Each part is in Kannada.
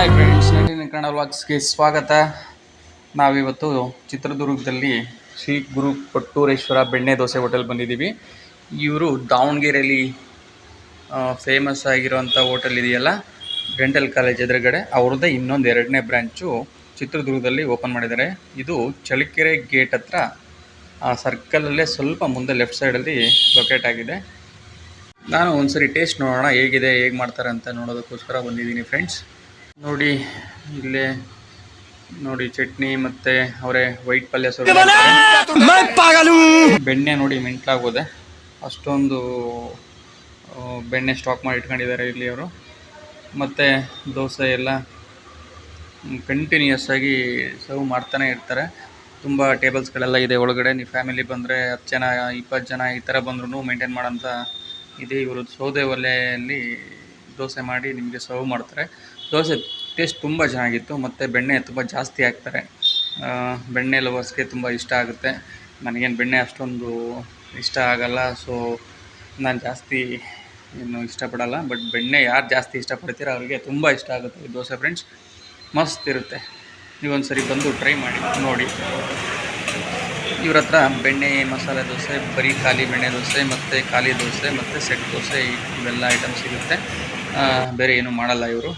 ಕನ್ನಡ ವ್ಲಾಗ್ಸ್ಗೆ ಸ್ವಾಗತ. ನಾವಿವತ್ತು ಚಿತ್ರದುರ್ಗದಲ್ಲಿ ಶ್ರೀ ಗುರು ಕೊಟ್ಟೂರೇಶ್ವರ ಬೆಣ್ಣೆ ದೋಸೆ ಹೋಟೆಲ್ ಬಂದಿದ್ದೀವಿ. ಇವರು ದಾವಣಗೆರೆಯಲ್ಲಿ ಫೇಮಸ್ ಆಗಿರೋಂಥ ಹೋಟೆಲ್ ಇದೆಯಲ್ಲ ಡೆಂಟಲ್ ಕಾಲೇಜ್ ಎದುರುಗಡೆ, ಅವ್ರದ್ದೇ ಇನ್ನೊಂದು ಎರಡನೇ ಬ್ರ್ಯಾಂಚು ಚಿತ್ರದುರ್ಗದಲ್ಲಿ ಓಪನ್ ಮಾಡಿದ್ದಾರೆ. ಇದು ಚಳ್ಳಕೆರೆ ಗೇಟ್ ಹತ್ರ ಸರ್ಕಲಲ್ಲೇ ಸ್ವಲ್ಪ ಮುಂದೆ ಲೆಫ್ಟ್ ಸೈಡಲ್ಲಿ ಲೊಕೇಟ್ ಆಗಿದೆ. ನಾನು ಒಂದ್ಸರಿ ಟೇಸ್ಟ್ ನೋಡೋಣ, ಹೇಗಿದೆ, ಹೇಗೆ ಮಾಡ್ತಾರೆ ಅಂತ ನೋಡೋದಕ್ಕೋಸ್ಕರ ಬಂದಿದ್ದೀನಿ ಫ್ರೆಂಡ್ಸ್ ನೋಡಿ ಇಲ್ಲಿ ನೋಡಿ ಚಟ್ನಿ ಮತ್ತೆ ಅವರೇ ವೈಟ್ ಪಲ್ಯ. ಬೆಣ್ಣೆ ನೋಡಿ ಮೆಂಟ್ಲಾಗೋದೆ. ಅಷ್ಟೊಂದು ಬೆಣ್ಣೆ ಸ್ಟಾಕ್ ಮಾಡಿ ಇಟ್ಕೊಂಡಿದ್ದಾರೆ ಇಲ್ಲಿ ಅವರು. ಮತ್ತೆ ದೋಸೆ ಎಲ್ಲ ಕಂಟಿನ್ಯೂಸ್ ಆಗಿ ಸರ್ವ್ ಮಾಡ್ತಾನೆ ಇರ್ತಾರೆ. ತುಂಬ ಟೇಬಲ್ಸ್ಗಳೆಲ್ಲ ಇದೆ ಒಳಗಡೆ. ನೀವು ಫ್ಯಾಮಿಲಿ ಬಂದರೆ ಹತ್ತು ಜನ ಇಪ್ಪತ್ತು ಜನ ಈ ಥರ ಬಂದ್ರೂ ಮೇಂಟೈನ್ ಮಾಡೋಂಥ ಇದೆ ಇವರು ಸೌದೆ ಒಲೆಯಲ್ಲಿ ದೋಸೆ ಮಾಡಿ ನಿಮಗೆ ಸರ್ವ್ ಮಾಡ್ತಾರೆ. ದೋಸೆ ಟೇಸ್ಟ್ ತುಂಬ ಚೆನ್ನಾಗಿತ್ತು, ಮತ್ತು ಬೆಣ್ಣೆ ತುಂಬ ಜಾಸ್ತಿ ಹಾಕ್ತಾರೆ. ಬೆಣ್ಣೆ ಲವರ್ಸ್ಗೆ ತುಂಬ ಇಷ್ಟ ಆಗುತ್ತೆ. ನನಗೇನು ಬೆಣ್ಣೆ ಅಷ್ಟೊಂದು ಇಷ್ಟ ಆಗಲ್ಲ ಸೊ ನಾನು ಜಾಸ್ತಿ ಏನು ಇಷ್ಟಪಡಲ್ಲ. ಬಟ್ ಬೆಣ್ಣೆ ಯಾರು ಜಾಸ್ತಿ ಇಷ್ಟಪಡ್ತೀರೋ ಅವರಿಗೆ ತುಂಬ ಇಷ್ಟ ಆಗುತ್ತೆ ಈ ದೋಸೆ ಫ್ರೆಂಡ್ಸ್ ಮಸ್ತ್ ಇರುತ್ತೆ. ನೀವೊಂದ್ಸರಿ ಬಂದು ಟ್ರೈ ಮಾಡಿ, ನೋಡಿ. ಇವ್ರ ಹತ್ರ ಬೆಣ್ಣೆ, ಮಸಾಲೆ ದೋಸೆ, ಬರೀ ಖಾಲಿ ಬೆಣ್ಣೆ ದೋಸೆ, ಮತ್ತು ಖಾಲಿ ದೋಸೆ, ಮತ್ತು ಸೆಟ್ ದೋಸೆ, ಇವೆಲ್ಲ ಐಟಮ್ ಸಿಗುತ್ತೆ. ಬೇರೆ ಏನು ಮಾಡಲ್ಲ ಇವರು.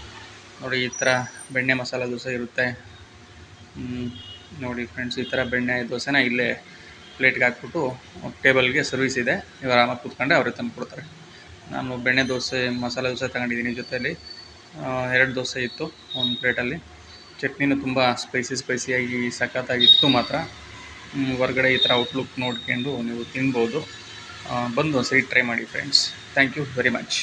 ನೋಡಿ, ಈ ಥರ ಬೆಣ್ಣೆ ಮಸಾಲೆ ದೋಸೆ ಇರುತ್ತೆ. ನೋಡಿ ಫ್ರೆಂಡ್ಸ್ ಈ ಥರ ಬೆಣ್ಣೆ ದೋಸೆನ ಇಲ್ಲೇ ಪ್ಲೇಟ್ಗೆ ಹಾಕ್ಬಿಟ್ಟು ಟೇಬಲ್ಗೆ ಸರ್ವಿಸ್ ಇದೆ. ನೀವು ಆರಾಮಾಗಿ ಕೂತ್ಕೊಂಡೆ ಅವರೇ ತಂದು ಕೊಡ್ತಾರೆ. ನಾನು ಬೆಣ್ಣೆ ದೋಸೆ, ಮಸಾಲೆ ದೋಸೆ ತಗೊಂಡಿದ್ದೀನಿ ಜೊತೆಯಲ್ಲಿ. ಎರಡು ದೋಸೆ ಇತ್ತು ಒಂದು ಪ್ಲೇಟಲ್ಲಿ. ಚಟ್ನಿನೂ ತುಂಬ ಸ್ಪೈಸಿ ಸ್ಪೈಸಿಯಾಗಿ ಸಖತ್ತಾಗಿತ್ತು ಮಾತ್ರ. ಹೊರ್ಗಡೆ ಈ ಥರ ಔಟ್ಲುಕ್ ನೋಡ್ಕೊಂಡು ನೀವು ತಿನ್ಬೋದು. ಬಂದು ಒಂದು ಸರಿ ಟ್ರೈ ಮಾಡಿ friends thank you very much